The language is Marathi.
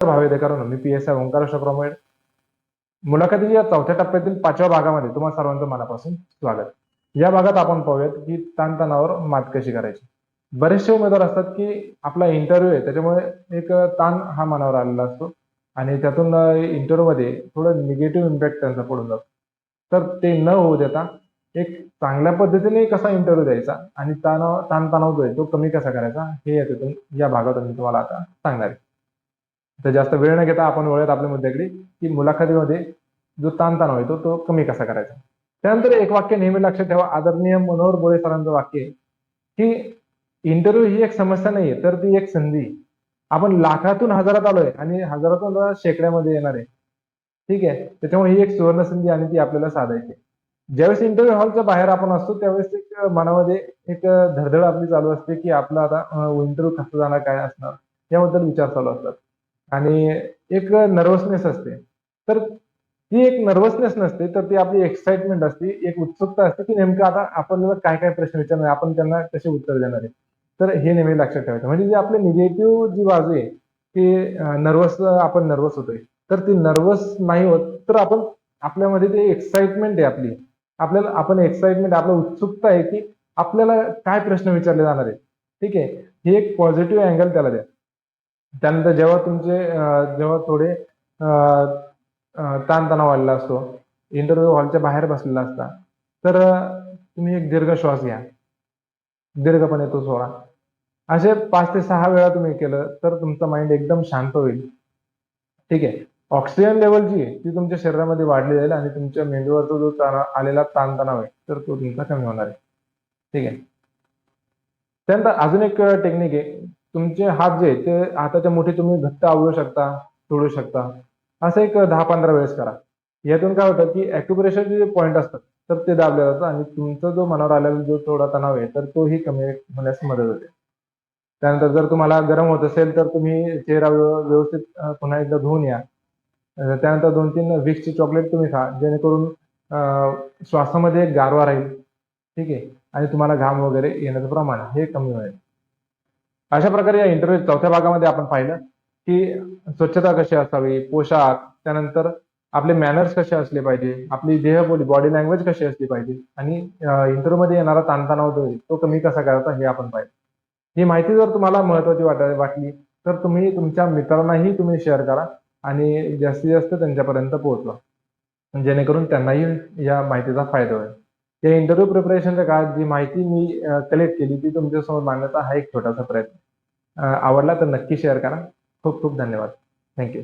भावे करून मी पी एस आय ओंकार प्रमाणे. मुलाखतीच्या चौथ्या टप्प्यातील पाचव्या भागामध्ये. तुम्हा सर्वांचं मनापासून स्वागत. या भागात आपण पाहूयात की ताणतणावर मात कशी करायची? बरेचसे उमेदवार असतात की आपला इंटरव्ह्यू आहे त्याच्यामुळे एक ताण हा मनावर आलेला असतो. आणि त्यातून इंटरव्ह्यू मध्ये थोडं निगेटिव्ह इम्पॅक्ट त्यांचा पडून जातो. तर ते न होऊ देता एक चांगल्या पद्धतीने कसा इंटरव्ह्यू द्यायचा आणि ताण ताणतणाव जो आहे तो कमी कसा करायचा हे याच्यातून या भागातून मी तुम्हाला आता सांगणार आहे. तर जास्त वेळ न घेता आपण वळूयात आपल्या मुद्द्याकडे की मुलाखतीमध्ये जो ताणतणाव येतो तो कमी कसा करायचा? त्यानंतर एक वाक्य नेहमी लक्षात ठेवा आदरणीय मनोहर बोळे सरांचं वाक्य की इंटरव्ह्यू ही एक समस्या नाहीये तर ती एक संधी. आपण लाखातून हजारात आलोय आणि हजारातून शेकड्यामध्ये येणार आहे. ठीक आहे? त्याच्यामुळे ही एक सुवर्ण संधी आणि ती आपल्याला साधायची ज्यावेळेस इंटरव्ह्यू हॉलच्या बाहेर आपण असतो त्यावेळेस एक मनामध्ये एक धडधड आपली चालू असते की आपला आता इंटरव्ह्यू कसं जाणार काय असणार याबद्दल विचार चालू असतात. आणि एक नर्वसनेस असते. तर ती एक नर्वसनेस नसते तर ती आपली एक्साइटमेंट असते एक उत्सुकता असते की नेमकं आता आपल्याला काय काय प्रश्न विचारणार आहे, आपण त्यांना कसे उत्तर देणार आहे? तर हे नेहमी लक्षात ठेवायचं. म्हणजे जे आपले निगेटिव्ह जी बाजू आहे की नर्वस आपण नर्वस होतोय. तर ती नर्वस नाही होत तर आपण आपल्यामध्ये ते एक्साइटमेंट आहे आपली. आपल्याला आपण एक्साइटमेंट आपलं उत्सुकता आहे की आपल्याला काय प्रश्न विचारले जाणार आहेत. ठीक आहे? हे एक पॉझिटिव्ह अँगल त्याला द्या. त्यानंतर जेव्हा तुमचे जेव्हा थोडे ताणतणाव आलेला असतो इंटरव्ह्यू हॉलच्या बाहेर बसलेला असता तर तुम्ही एक दीर्घ श्वास घ्या. दीर्घपणे तो सोडा. असे पाच ते सहा वेळा तुम्ही केलं तर तुमचं माइंड एकदम शांत होईल. ठीक आहे? ऑक्सिजन लेवल जी आहे ती तुमच्या शरीरामध्ये वाढली जाईल आणि तुमच्या मेंदूवरचा जो ताणा आलेला ताणतणाव आहे तर तो तुमचा कमी होणार आहे. ठीक आहे? त्यानंतर अजून एक टेक्निक आहे. तुमचे हात जे ते हाताच्या मुठी तुम्ही घट्ट आवळू शकता तोडू शकता. असं एक दहा पंधरा वेळेस करा. यातून काय होतं की अॅक्युप्रेशरचे जे पॉईंट असतात तर ते दाबले जातात आणि तुमचा जो मनावर आलेला जो थोडा तणाव आहे तर तोही कमी होण्यास मदत होते. त्यानंतर जर तुम्हाला गरम होत असेल तर तुम्ही चेहरा व्यव- व्यवस्थित पुन्हा एकदा धुवून या. त्यानंतर दोन तीन विक्सची चॉकलेट तुम्ही खा जेणेकरून श्वासामध्ये एक गारवा राहील. ठीक आहे? आणि तुम्हाला घाम वगैरे येण्याचं प्रमाण हे कमी होईल. अशा प्रकारे या इंटरव्ह्यू चौथ्या भागामध्ये आपण पाहिलं की स्वच्छता कशी असावी पोशाख त्यानंतर आपले मॅनर्स कसे असले पाहिजे आपली देहबोली बॉडी लँग्वेज कशी असली पाहिजे आणि इंटरव्ह्यू मध्ये येणारा ताणतणाव जो तो कमी कसा करायचा हे आपण पाहिलं. ही माहिती जर तुम्हाला महत्वाची वाट वाटली तर तुम्ही तुमच्या मित्रांनाही तुम्ही शेअर करा आणि जास्तीत जास्त त्यांच्यापर्यंत पोहोचवा. जेणेकरून त्यांनाही या माहितीचा फायदा होईल. या इंटरव्ह्यू प्रिपरेशनच्या काळात जी माहिती मी कलेक्ट केली ती तुमच्यासमोर मांडण्याचा हा एक छोटासा प्रयत्न. आवडला तर नक्की शेअर करा. खूप खूप धन्यवाद. थँक्यू